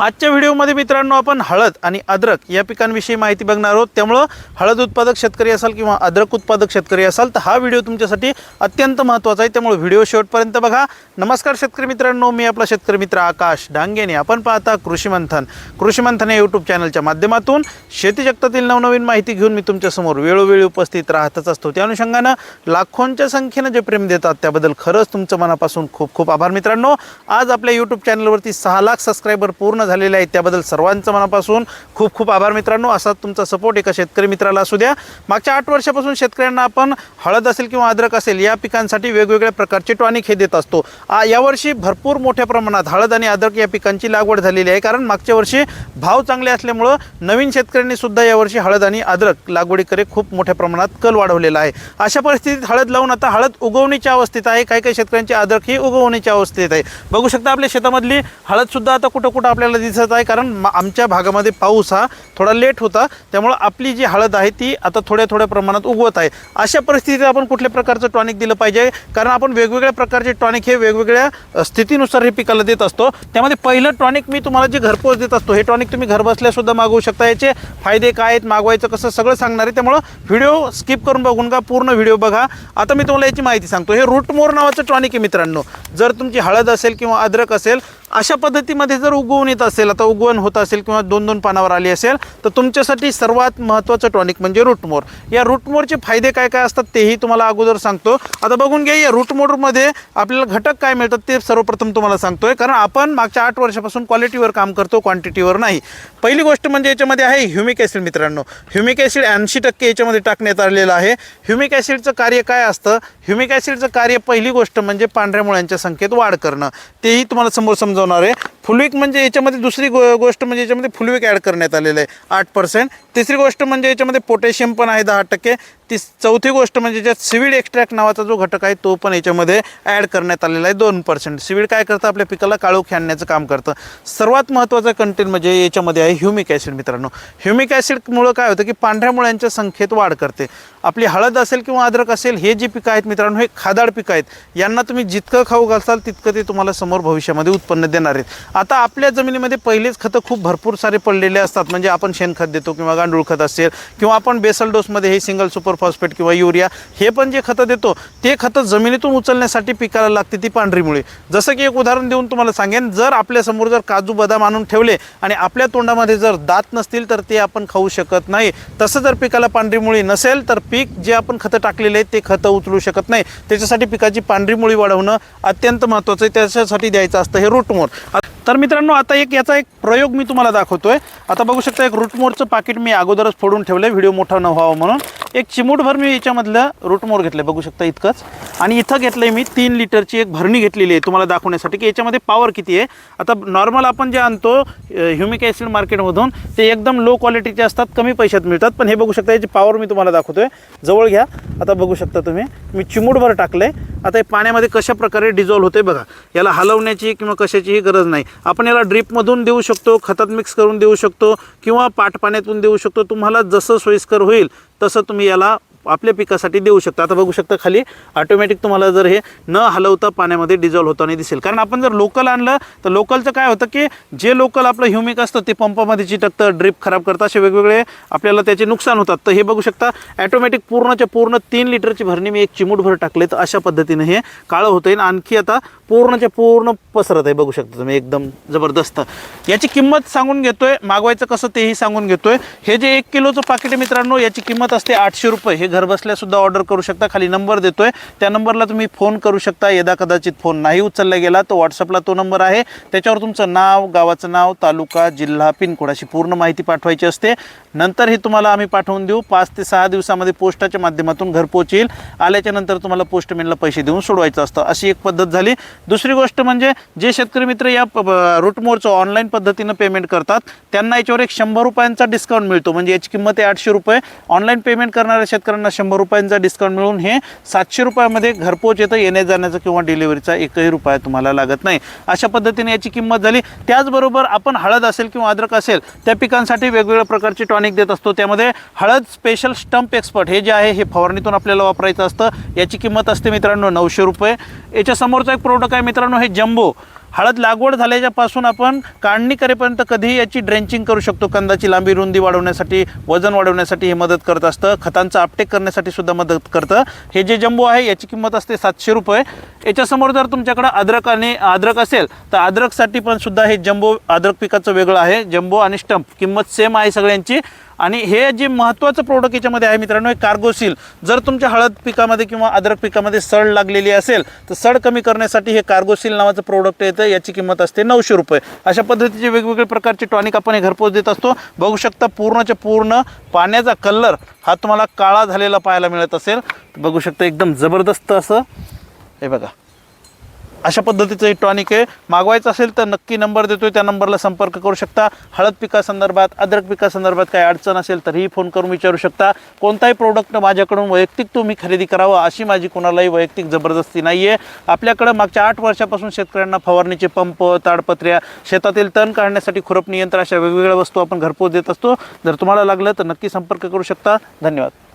आजच्या व्हिडिओमध्ये मित्रांनो आपण हळद आणि अद्रक या पिकांविषयी माहिती बघणार आहोत. त्यामुळं हळद उत्पादक शेतकरी असाल किंवा अद्रक उत्पादक शेतकरी असाल तर हा व्हिडिओ तुमच्यासाठी अत्यंत महत्त्वाचा आहे. त्यामुळे व्हिडिओ शेवटपर्यंत बघा. नमस्कार शेतकरी मित्रांनो मी आपला शेतकरी मित्र आकाश डांगेने. आपण पाहता कृषी मंथन. कृषी मंथन या यूट्यूब चॅनलच्या माध्यमातून शेती जगतातील नवनवीन माहिती घेऊन मी तुमच्यासमोर वेळोवेळी उपस्थित राहतच असतो. त्या अनुषंगानं लाखोंच्या संख्येनं जे प्रेम देतात त्याबद्दल खरंच तुमचं मनापासून खूप खूप आभार मित्रांनो. आज आपल्या यूट्यूब चॅनलवरती सहा लाख सबस्क्रायबर पूर्ण झालेले आहेत त्याबद्दल सर्वांचं मनापासून खूप खूप आभार मित्रांनो. असा तुमचा सपोर्ट एका शेतकरी मित्राला असू द्या. मागच्या आठ वर्षापासून शेतकऱ्यांना आपण हळद असेल किंवा अद्रक असेल या पिकांसाठी वेगवेगळ्या प्रकारचे टॉनिक हे देत असतो. आ, यावर्षी भरपूर मोठ्या प्रमाणात हळद आणि अद्रक या पिकांची लागवड झालेली आहे. कारण मागच्या वर्षी भाव चांगले असल्यामुळं नवीन शेतकऱ्यांनी सुद्धा यावर्षी हळद आणि अद्रक लागवडीकडे खूप मोठ्या प्रमाणात कल वाढवलेला आहे. अशा परिस्थितीत हळद लावून आता हळद उगवणीच्या अवस्थेत आहे. काही काही शेतकऱ्यांची अद्रक ही उगवणीच्या अवस्थेत आहे. बघू शकता आपल्या शेतामधली हळद सुद्धा आता कुठं कुठं आपल्याला दिसत आहे कारण मा- आमच्या भागामध्ये पाऊस हा थोडा लेट होता. त्यामुळं आपली जी हळद आहे ती आता थोड्या थोड्या प्रमाणात उगवत आहे. अशा परिस्थितीत आपण कुठल्या प्रकारचं टॉनिक दिलं पाहिजे? कारण आपण वेगवेगळ्या प्रकारचे टॉनिक हे वेगवेगळ्या स्थितीनुसार हे पिकाला देत असतो. त्यामध्ये पहिलं टॉनिक मी तुम्हाला जे घरपोच देत असतो हे टॉनिक तुम्ही घरबसल्या सुद्धा मागवू शकता. याचे फायदे काय आहेत मागवायचं कसं सगळं सांगणार आहे. त्यामुळं व्हिडिओ स्किप करून बघून का पूर्ण व्हिडिओ बघा. आता मी तुम्हाला याची माहिती सांगतो. हे रूटमोर नावाचं टॉनिक आहे मित्रांनो. जर तुमची हळद असेल किंवा अद्रक असेल अशा पद्धतीमध्ये जर उगवून येत असेल आता उगवण होत असेल किंवा दोन दोन पानावर आली असेल तर तुमच्यासाठी सर्वात महत्त्वाचं टॉनिक म्हणजे रूटमोर या रूटमोरचे फायदे काय काय असतात तेही तुम्हाला अगोदर सांगतो. आता बघून घ्या या रूटमोरमध्ये आपल्याला घटक काय मिळतात ते सर्वप्रथम तुम्हाला सांगतोय. कारण आपण मागच्या आठ वर्षापासून क्वालिटीवर काम करतो क्वांटिटीवर नाही. पहिली गोष्ट म्हणजे याच्यामध्ये आहे ह्युमिक ॲसिड मित्रांनो. ह्युमिक ॲसिड ऐंशी टक्के याच्यामध्ये टाकण्यात आलेलं आहे. ह्युमिक ॲसिडचं कार्य काय असतं? ह्युमिक ॲसिडचं कार्य पहिली गोष्ट म्हणजे पांढऱ्या मुळ्यांच्या संख्येत वाढ करणं. तेही तुम्हाला समोर समजावणार आहे. फुलविक म्हणजे याच्यामध्ये दुसरी गो गोष्ट म्हणजे याच्यामध्ये फुलविक ॲड करण्यात आलेलं आहे. आठ पर्सेंट तिसरी गोष्ट म्हणजे याच्यामध्ये पोटॅशियम पण आहे दहा टक्के. ती चौथी गोष्ट म्हणजे ज्यात सिविड एक्स्ट्रॅक्ट नावाचा जो घटक आहे तो पण याच्यामध्ये ॲड करण्यात आलेला आहे दोन पर्सेंट सिविड काय करतं? आपल्या पिकाला काळोख आणण्याचं काम करतं. सर्वात महत्त्वाचं कंटेंट म्हणजे याच्यामध्ये आहे ह्युमिक ॲसिड मित्रांनो. ह्युमिक ॲसिडमुळं काय होतं की पांढऱ्या मुळ्यांच्या संख्येत वाढ करते. आपली हळद असेल किंवा अद्रक असेल हे जी पिकं आहेत मित्रांनो हे खादाड पिकं आहेत. यांना तुम्ही जितकं खाऊ घालसाल तितकं ते तुम्हाला समोर भविष्यामध्ये उत्पन्न देणार आहेत. आता आपल्या जमिनीमध्ये पहिलेच खतं खूप भरपूर सारे पडलेले असतात. म्हणजे आपण शेणखत देतो किंवा गांडूळ खत असेल किंवा आपण बेसल डोसमध्ये हे सिंगल सुपर फॉस्फेट किंवा युरिया हे पण जे खतं देतो ते खतं जमिनीतून उचलण्यासाठी पिकाला लागते ती पांढरीमुळे. जसं की एक उदाहरण देऊन तुम्हाला सांगेन जर आपल्यासमोर जर काजू बदाम आणून ठेवले आणि आपल्या तोंडामध्ये जर दात नसतील तर ते आपण खाऊ शकत नाही. तसं जर पिकाला पांढरी मुळी नसेल तर पीक जे आपण खतं टाकलेले आहेत ते खतं उचलू शकत नाही. त्याच्यासाठी पिकाची पांढरी मुळी वाढवणं अत्यंत महत्त्वाचं आहे. त्याच्यासाठी द्यायचं असतं हे रूटमोर तर मित्रांनो आता एक याचा एक प्रयोग मी तुम्हाला दाखवतोय. आता बघू शकता एक रूटमोरचं पाकिट मी अगोदरच फोडून ठेवलं व्हिडिओ मोठा न व्हावा म्हणून. एक चिमूटभर मी याच्यामधलं रूटमोर घेतलं आहे बघू शकता इतकंच. आणि इथं घेतलं आहे मी तीन लिटरची एक भरणी घेतलेली आहे तुम्हाला दाखवण्यासाठी की याच्यामध्ये पॉवर किती आहे. आता नॉर्मल आपण जे आणतो ह्युमिक ॲसिड मार्केटमधून ते एकदम लो क्वालिटीचे असतात कमी पैशात मिळतात. पण हे बघू शकता याची पॉवर मी तुम्हाला दाखवतो आहे जवळ घ्या. आता बघू शकता तुम्ही मी चिमूटभर टाकलं आहे आता हे पाण्यामध्ये कशा प्रकारे डिझॉल्व्ह होते बघा. याला हलवण्याची किंवा कशाचीही गरज नाही. आपण याला ड्रीपमधून देऊ शकतो खतात मिक्स करून देऊ शकतो किंवा पाट पाण्यातून देऊ शकतो. तुम्हाला जसं सोयीस्कर होईल तसं तुम्ही याला आपल्या पिकासाठी देऊ शकता. आता बघू शकता खाली ऑटोमॅटिक तुम्हाला जर हे न हलवता पाण्यामध्ये डिझॉल्व्ह होताना दिसेल. कारण आपण जर लोकल आणलं तर लोकलचं काय होतं की जे लोकल आपलं ह्युमिक असतं ते पंपामध्ये चिटकतं ड्रिप खराब करतं असे वेगवेगळे आपल्याला त्याचे नुकसान होतात. तर हे बघू शकता ॲटोमॅटिक पूर्णच्या पूर्ण तीन लिटरची भरणी मी एक चिमूटभर टाकले तर अशा पद्धतीने हे काळं होतं आहे आणखी आता पूर्णच्या पूर्ण पसरत आहे. बघू शकता तुम्ही एकदम जबरदस्त. याची किंमत सांगून घेतोय मागवायचं कसं तेही सांगून घेतोय. हे जे एक किलोचं पाकिट आहे मित्रांनो याची किंमत असते आठशे रुपये. हे घरबसल्या सुद्धा ऑर्डर करू शकता. खाली नंबर देतोय. त्या नंबरला तुम्ही फोन करू शकता. यदा कदाचित फोन नाही उचलला गेला तर व्हॉट्सअपला तो नंबर आहे. त्याच्यावर तुमचं नाव गावाचं नाव तालुका जिल्हा पिनकोड अशी पूर्ण माहिती पाठवायची असते. नंतर हे तुम्हाला आम्ही पाठवून देऊ. पाच ते सहा दिवसामध्ये पोस्टाच्या माध्यमातून घरपोच येईल आल्याच्यानंतर तुम्हाला पोस्टमॅनला पैसे देऊन सोडवायचं असतं. अशी एक पद्धत झाली. दुसरी गोष्ट म्हणजे जे शेतकरी मित्र या रूटमोरचं ऑनलाईन पद्धतीनं पेमेंट करतात त्यांना याच्यावर एक शंभर रुपयांचा डिस्काउंट मिळतो. म्हणजे याची किंमत आहे आठशे रुपये. ऑनलाईन पेमेंट करणाऱ्या शेतकऱ्यांना शंभर रुपयांचा डिस्काउंट मिळून हे सातशे रुपयामध्ये घरपोच येतं येण्या जाण्याचा किंवा डिलिव्हरीचा एकही रुपया तुम्हाला लागत नाही. अशा पद्धतीने याची किंमत झाली. त्याचबरोबर आपण हळद असेल किंवा अद्रक असेल त्या पिकांसाठी वेगवेगळ्या प्रकारचे टॉनिक देत असतो. त्यामध्ये हळद स्पेशल स्टंप एक्सपर्ट हे जे आहे हे फवारणीतून आपल्याला वापरायचं असतं. याची किंमत असते मित्रांनो नऊशे रुपये. याच्या समोरचा एक प्रोडक्ट आहे मित्रांनो हे जम्बो. हळद लागवड झाल्याच्यापासून आपण काढणी करेपर्यंत कधीही याची ड्रेंचिंग करू शकतो. कंदाची लांबी रुंदी वाढवण्यासाठी वजन वाढवण्यासाठी हे मदत करत असतं. खतांचा आपटेक करण्यासाठी सुद्धा मदत करतं. हे जे जंबो आहे याची किंमत असते सातशे रुपये. याच्यासमोर जर तुमच्याकडे अद्रक आणि अद्रक असेल तर अद्रकसाठी पण सुद्धा हे जंबो अद्रक पिकाचं वेगळं आहे. जंबो आणि स्टंप किंमत सेम आहे सगळ्यांची. आणि हे जे महत्त्वाचं प्रोडक्ट याच्यामध्ये आहे मित्रांनो हे कार्गोसिल जर तुमच्या हळद पिकामध्ये किंवा अद्रक पिकामध्ये सड लागलेली असेल तर सड कमी करण्यासाठी हे कार्गोसिल नावाचं प्रोडक्ट येतं याची किंमत असते नऊशे रुपये. अशा पद्धतीचे वेगवेगळे प्रकारचे टॉनिक आपण हे घरपोच देत असतो. बघू शकता पूर्णच्या पूर्ण पाण्याचा कलर हा तुम्हाला काळा झालेला पाहायला मिळत असेल. बघू शकता एकदम जबरदस्त असं. हे बघा. अशा पद्धतीचं हे टॉनिक आहे. मागवायचं असेल तर नक्की नंबर देतोय. त्या नंबरला संपर्क करू शकता. हळद पिकासंदर्भात अद्रक पिकासंदर्भात काही अडचण असेल तरीही फोन करून विचारू शकता. कोणताही प्रोडक्ट माझ्याकडून वैयक्तिक तुम्ही खरेदी करावं अशी माझी कुणालाही वैयक्तिक जबरदस्ती नाही आहे आपल्याकडं मागच्या आठ वर्षापासून शेतकऱ्यांना फवारणीचे पंप ताडपत्र्या शेतातील तण काढण्यासाठी खुरपणी यंत्र अशा वेगवेगळ्या वस्तू आपण घरपोच देत असतो. जर तुम्हाला लागलं तर नक्की संपर्क करू शकता. धन्यवाद.